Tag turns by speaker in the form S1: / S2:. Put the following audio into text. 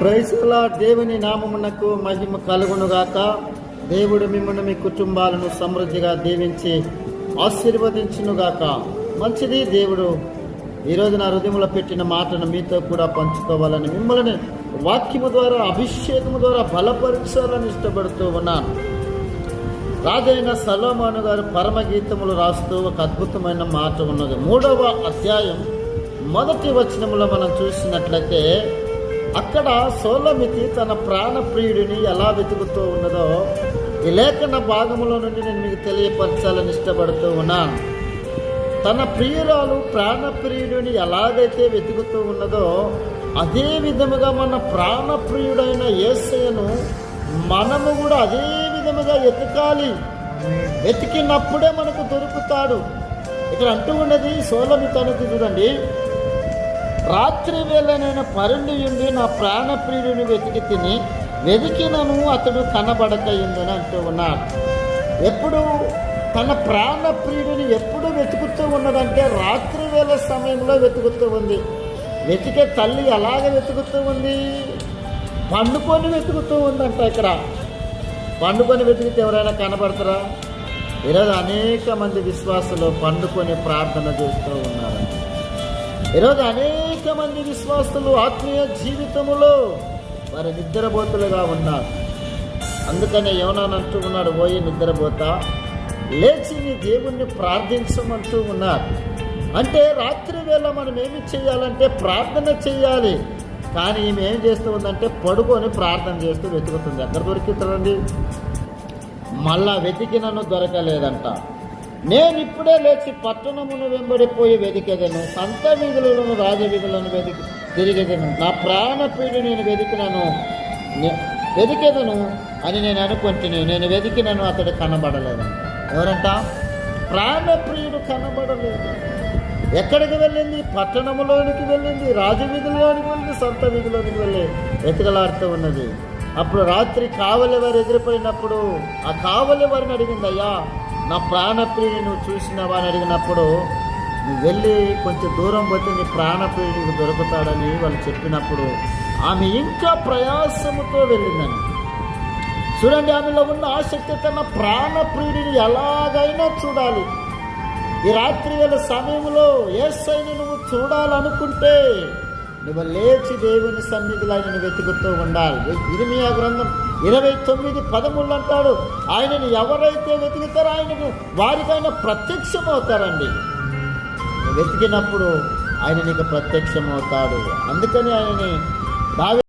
S1: ప్రైసులా దేవుని నామమునకు మహిమ కలుగునుగాక. దేవుడు మిమ్మల్ని మీ కుటుంబాలను సమృద్ధిగా దీవించి ఆశీర్వదించునుగాక. మంచిది దేవుడు. ఈరోజు నా హృదయంలో పెట్టిన మాటను మీతో కూడా పంచుకోవాలని మిమ్మల్ని వాక్యము ద్వారా అభిషేకము ద్వారా బలపరచాలని ఇష్టపడుతూ ఉన్నాను. రాజైన సలోమాను గారు పరమగీతములు రాస్తూ ఒక అద్భుతమైన మాట ఉన్నది. మూడవ అధ్యాయం మొదటి వచనములో మనం చూసినట్లయితే అక్కడ సోలమితి తన ప్రాణప్రియుడిని ఎలా వెతుకుతూ ఉన్నదో ఈ లేఖన భాగంలో నుండి నేను మీకు తెలియపరచాలని ఇష్టపడుతూ ఉన్నాను. తన ప్రియురాలు ప్రాణప్రియుడిని ఎలాగైతే వెతుకుతూ ఉన్నదో అదే విధముగా మన ప్రాణప్రియుడైన ఏసయను మనము కూడా అదే విధముగా వెతకాలి. వెతికినప్పుడే మనకు దొరుకుతాడు. ఇక్కడ అంటూ ఉన్నది సోలమితి అనేది చూడండి. రాత్రి వేళ నేను పరుండి ఉండి నా ప్రాణప్రియుడిని వెతికి తిని వెతికినను అతడు కనబడకయిందని అంటూ ఉన్నాడు. ఎప్పుడు తన ప్రాణప్రియుడిని ఎప్పుడు వెతుకుతూ ఉన్నదంటే రాత్రి వేళ సమయంలో వెతుకుతూ ఉంది. వెతికే తల్లి ఎలాగ వెతుకుతూ ఉంది? పండుకొని వెతుకుతూ ఉందంట ఇక్కడ. పండుకొని వెతికితే ఎవరైనా కనబడతారా? ఈరోజు అనేక మంది విశ్వాసులు పండుకొని ప్రార్థన చేస్తూ ఉన్నారు ఈరోజు అనేక మంది విశ్వాసులు ఆత్మీయ జీవితములో వారు నిద్రపోతులుగా ఉన్నారు. అందుకనే ఏమన్నానంటూ ఉన్నాడు పోయి నిద్రపోత లేచి నీ దేవుణ్ణి ప్రార్థించమంటూ ఉన్నారు. అంటే రాత్రి వేళ మనం ఏమి చేయాలంటే ప్రార్థన చేయాలి. కానీ ఈమె ఏం చేస్తూ ఉందంటే పడుకొని ప్రార్థన చేస్తూ వెతుకుతుంది. ఎక్కడ దొరికితుందండి మళ్ళా వెతికినను దొరకలేదంట. నేను ఇప్పుడే లేచి పట్టణమును వెంబడిపోయి వెదికెదను సంత విధులను రాజవీధులను వెతికి తిరిగేదను. నా ప్రాణపీడి నేను వెతికినను వెదికెదను వెతికెదను అని నేను అనుకుంటుని. నేను వెతికినను అతడు కనబడలేదు. ఎవరంట? ప్రాణప్రియుడు కనబడలేదు. ఎక్కడికి వెళ్ళింది? పట్టణములోనికి వెళ్ళింది రాజవీధుల్లోనికి వెళ్ళింది సొంత వీధిలోనికి వెళ్ళి వెతకలాడుతూ ఉన్నది. అప్పుడు రాత్రి కావలి వారు ఎదిరిపోయినప్పుడు ఆ కావలి వారిని అడిగింది అయ్యా నా ప్రాణప్రియుని నువ్వు చూసినావా అని అడిగినప్పుడు నువ్వు వెళ్ళి కొంచెం దూరం పోతే నీ ప్రాణప్రియుడికి దొరుకుతాడని వాళ్ళు చెప్పినప్పుడు ఆమె ఇంకా ప్రయాసముతో వెళ్ళిందని. చూడండి ఆమెలో ఉన్న ఆసక్తి తన ప్రాణప్రియుడిని ఎలాగైనా చూడాలి. ఈ రాత్రి వేళ సమయంలో ఏసైని నువ్వు చూడాలనుకుంటే నువ్వు లేచి దేవుని సన్నిధిలో ఆయనను వెతుకుతూ ఉండాలి. ఇరిమియా గ్రంథం ఇరవై తొమ్మిది పదమూడు అంటాడు ఆయనను ఎవరైతే వెతుకుతారో ఆయనకు వారికైనా ప్రత్యక్షం అవుతారండి వెతికినప్పుడు ఆయన నీకు ప్రత్యక్షం అవుతాడు అందుకని ఆయనని బాగా